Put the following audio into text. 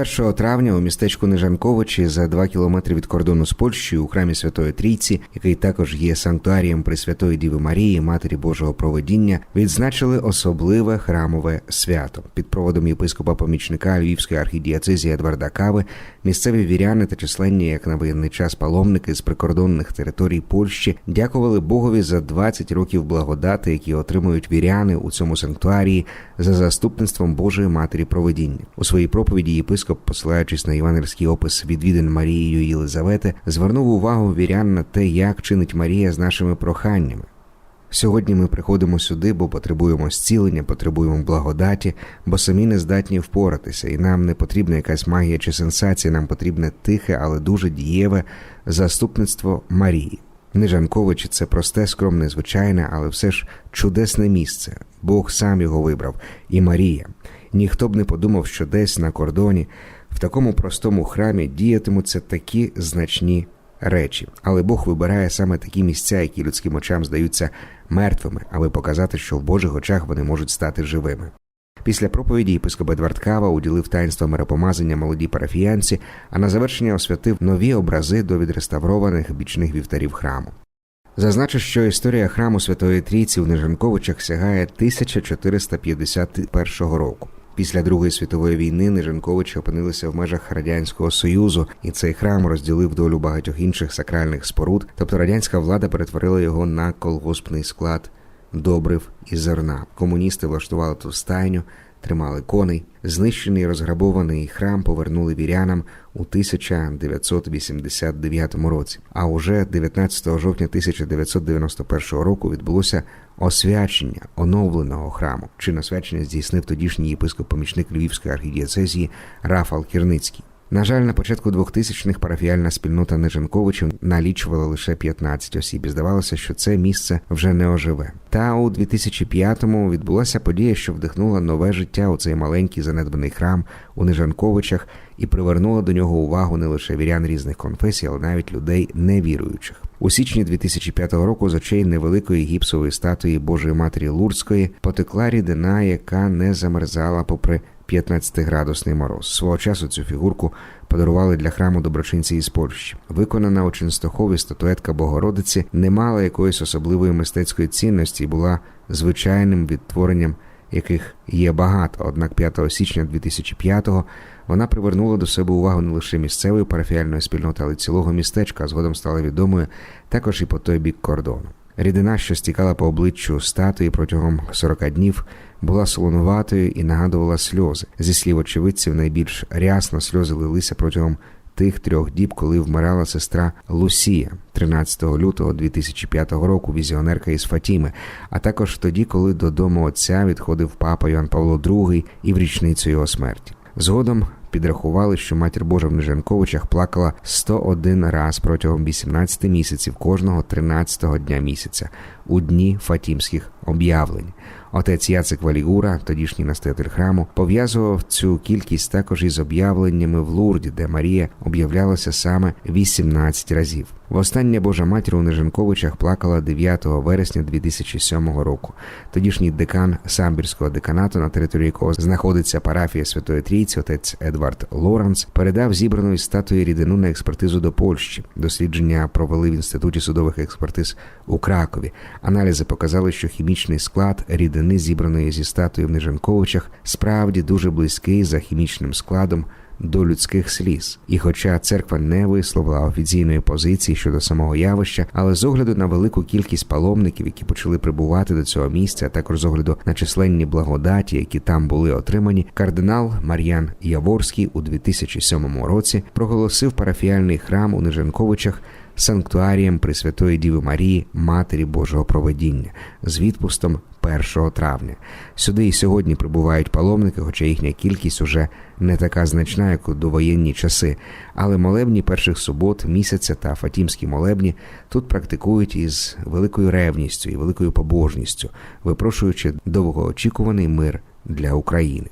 1 травня у містечку Нежанковичі за два кілометри від кордону з Польщею у храмі Святої Трійці, який також є санктуарієм Пресвятої Діви Марії, Матері Божого Проведіння, відзначили особливе храмове свято під проводом єпископа помічника Львівської архідіацезії Едварда Кави. Місцеві віряни та численні, як на воєнний час, паломники з прикордонних територій Польщі дякували Богові за 20 років благодати, які отримують віряни у цьому санктуарії за заступництвом Божої Матері Проведіння. У своїй проповіді єпископ, посилаючись на євангельський опис відвідин Марією Єлизавети, звернув увагу вірян на те, як чинить Марія з нашими проханнями. Сьогодні ми приходимо сюди, бо потребуємо зцілення, потребуємо благодаті, бо самі не здатні впоратися, і нам не потрібна якась магія чи сенсація, нам потрібне тихе, але дуже дієве заступництво Марії. Нижанковичі це просте, скромне, звичайне, але все ж чудесне місце. Бог сам його вибрав, і Марія. Ніхто б не подумав, що десь на кордоні, в такому простому храмі діятимуться такі значні речі. Але Бог вибирає саме такі місця, які людським очам здаються мертвими, аби показати, що в Божих очах вони можуть стати живими. Після проповіді єпископ Едвард Кава уділив таїнство миропомазання молодій парафіянці, а на завершення освятив нові образи до відреставрованих бічних вівтарів храму. Зазначу, що історія храму Святої Трійці в Нижанковичах сягає 1451 року. Після Другої світової війни Ниженковичі опинилися в межах радянського союзу, і цей храм розділив долю багатьох інших сакральних споруд. Тобто радянська влада перетворила його на колгоспний склад добрив і зерна. Комуністи влаштували тут стайню, тримали коней. Знищений розграбований храм повернули вірянам у 1989 році. А уже 19 жовтня 1991 року відбулося освячення оновленого храму. Чин освячення здійснив тодішній єпископ-помічник Львівської архідіацезії Рафал Кірницький. На жаль, на початку 2000-х парафіальна спільнота Нежанковичів налічувала лише 15 осіб. і Здавалося, що це місце вже не оживе. Та у 2005-му відбулася подія, що вдихнула нове життя у цей маленький занедбаний храм у Нежанковичах і привернула до нього увагу не лише вірян різних конфесій, але навіть людей невіруючих. У січні 2005 року з очей невеликої гіпсової статуї Божої Матері Лурдської потекла рідина, яка не замерзала попри 15-градусний мороз. Свого часу цю фігурку подарували для храму доброчинці із Польщі. Виконана у Ченстохові статуетка Богородиці не мала якоїсь особливої мистецької цінності і була звичайним відтворенням, яких є багато. Однак 5 січня 2005-го вона привернула до себе увагу не лише місцевої парафіальної спільноти, але й цілого містечка. а Згодом стала відомою також і по той бік кордону. Рідина, що стікала по обличчю статуї протягом 40 днів, була солонуватою і нагадувала сльози. Зі слів очевидців, найбільш рясно сльози лилися протягом тих трьох діб, коли вмирала сестра Лусія 13 лютого 2005 року, візіонерка із Фатіми, а також тоді, коли додому отця відходив папа Йоанн Павло II і в річницю його смерті. Згодом підрахували, що матір Божа в Нежанковичах плакала 101 раз протягом 18 місяців кожного 13-го дня місяця у дні фатімських об'явлень. Отець Яцик Валігура, тодішній настоятель храму, пов'язував цю кількість також із об'явленнями в Лурді, де Марія об'являлася саме 18 разів. Востаннє Божа матір у Неженковичах плакала 9 вересня 2007 року. Тодішній декан самбірського деканату, на території якого знаходиться парафія Святої Трійці, отець Едвард Лоранс, передав зібрану із статуї рідину на експертизу до Польщі. Дослідження провели в інституті судових експертиз у Кракові. Аналізи показали, що хімічний склад рідини, зібраної зі статуї в Нежанковичах, справді дуже близький за хімічним складом до людських сліз. І, хоча церква не висловила офіційної позиції щодо самого явища, але з огляду на велику кількість паломників, які почали прибувати до цього місця, а також з огляду на численні благодаті, які там були отримані, кардинал Мар'ян Яворський у 2007 році проголосив парафіальний храм у Нежанковичах санктуарієм Пресвятої Діви Марії, Матері Божого Проведіння з відпустом 1 травня. Сюди і сьогодні прибувають паломники, хоча їхня кількість уже не така значна, як у довоєнні часи. Але молебні перших субот, місяця та фатімські молебні тут практикують із великою ревністю і великою побожністю, випрошуючи довгоочікуваний мир для України.